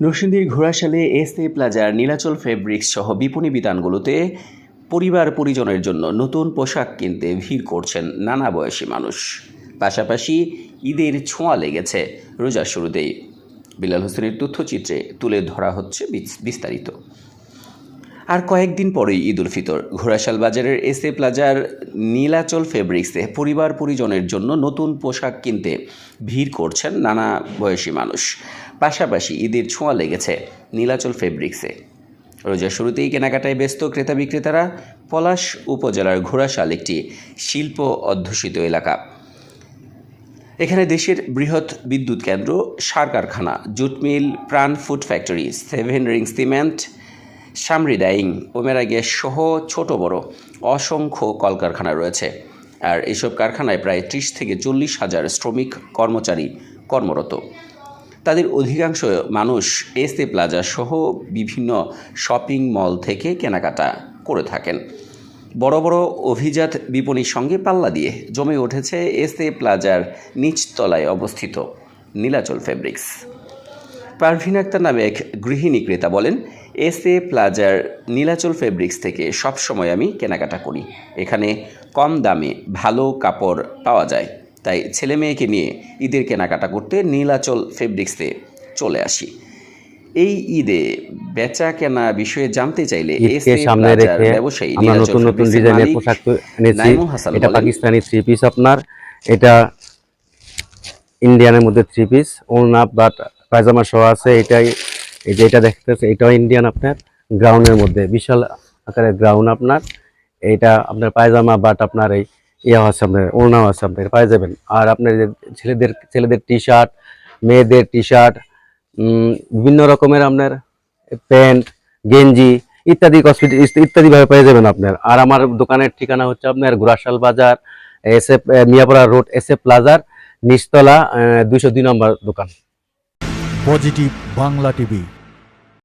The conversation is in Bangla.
নরসিংদীর ঘোড়াশালে এস এ প্লাজার নীলাচল ফেব্রিক্স সহ বিপণী বিতানগুলোতে পরিবার পরিজনের জন্য নতুন পোশাক কিনতে ভিড় করছেন নানা বয়সী মানুষ। পাশাপাশি ঈদের ছোঁয়া লেগেছে রোজার শুরুতেই। বিলাল হোসেনের তথ্যচিত্রে তুলে ধরা হচ্ছে বিস- বিস্তারিত। আর কয়েকদিন পরেই ঈদ উল ফিতর। ঘোড়াশাল বাজারের এস প্লাজার নীলাচল ফেব্রিক্সে পরিবার পরিজনের জন্য নতুন পোশাক কিনতে ভিড় করছেন নানা বয়সী মানুষ। পাশাপাশি ঈদের ছোঁয়া লেগেছে নীলাচল ফেব্রিক্সে। রোজার শুরুতেই কেনাকাটায় ব্যস্ত ক্রেতা বিক্রেতারা পলাশ উপজেলার ঘোড়াশাল একটি শিল্প অধ্যুষিত এলাকা। এখানে দেশের বৃহৎ বিদ্যুৎ কেন্দ্র, সার কারখানা, jute mill, Pran food factory, seven ring cement, সামরি dyeing, Omera gas সহ ছোট বড় অসংখ্য কলকারখানা রয়েছে। আর এসব কারখানায় প্রায় ত্রিশ থেকে চল্লিশ হাজার শ্রমিক, কর্মচারী কর্মরত। তাদের অধিকাংশ মানুষ এসএ প্লাজা সহ বিভিন্ন শপিং মল থেকে কেনাকাটা করে থাকেন। বড় বড় অভিজাত বিপণীর সঙ্গে পাল্লা দিয়ে জমে উঠেছে এসএ প্লাজার নিচতলায় অবস্থিত নীলাচল ফেব্রিক্স পারভিন আক্তার নামে এক গৃহিণী ক্রেতা বলেন, এস এ প্লাজার নীলাচল ফেব্রিক্স থেকে সব সময় আমি কেনাকাটা করি। এখানে কম দামে ভালো কাপড় পাওয়া যায়। তাই ছেলে মেয়েকে নিয়ে ঈদের কেনাকাটা করতে নীলাচল ফেব্রিক্সে চলে আসি। এই ঈদে বেচা কেনা বিষয়ে জানতে চাইলে সামনে রেখে আমরা নতুন নতুন ডিজাইনের পোশাক এনেছি। এটা পাকিস্তানি থ্রি পিস আপনার এটা ইন্ডিয়ানের মধ্যে থ্রি পিস ওনা বাট পায়জামা সহ আছে। এটাই এই যে এটা দেখতেছে এটাও ইন্ডিয়ান আপনার গ্রাউন্ডের মধ্যে বিশাল আকারের গ্রাউন্ড আপনার। এটা আপনার পায়জামা বাট আপনার এই ইয়া আছে আপনার, ওড়নাও আছে আপনার, পাই যাবেন। আর আপনার ছেলেদের ছেলেদের টি শার্ট মেয়েদের টি শার্ট বিভিন্ন রকমের আপনার প্যান্ট, গেঞ্জি ইত্যাদি কসমেটিক ইত্যাদিভাবে পেয়ে যাবেন আপনার। আর আমার দোকানের ঠিকানা হচ্ছে আপনার ঘোড়াশাল বাজার S F Miyapara road S F প্লাজার, নিচতলা দুইশো দুই নম্বর দোকান। Positive Bangla TV.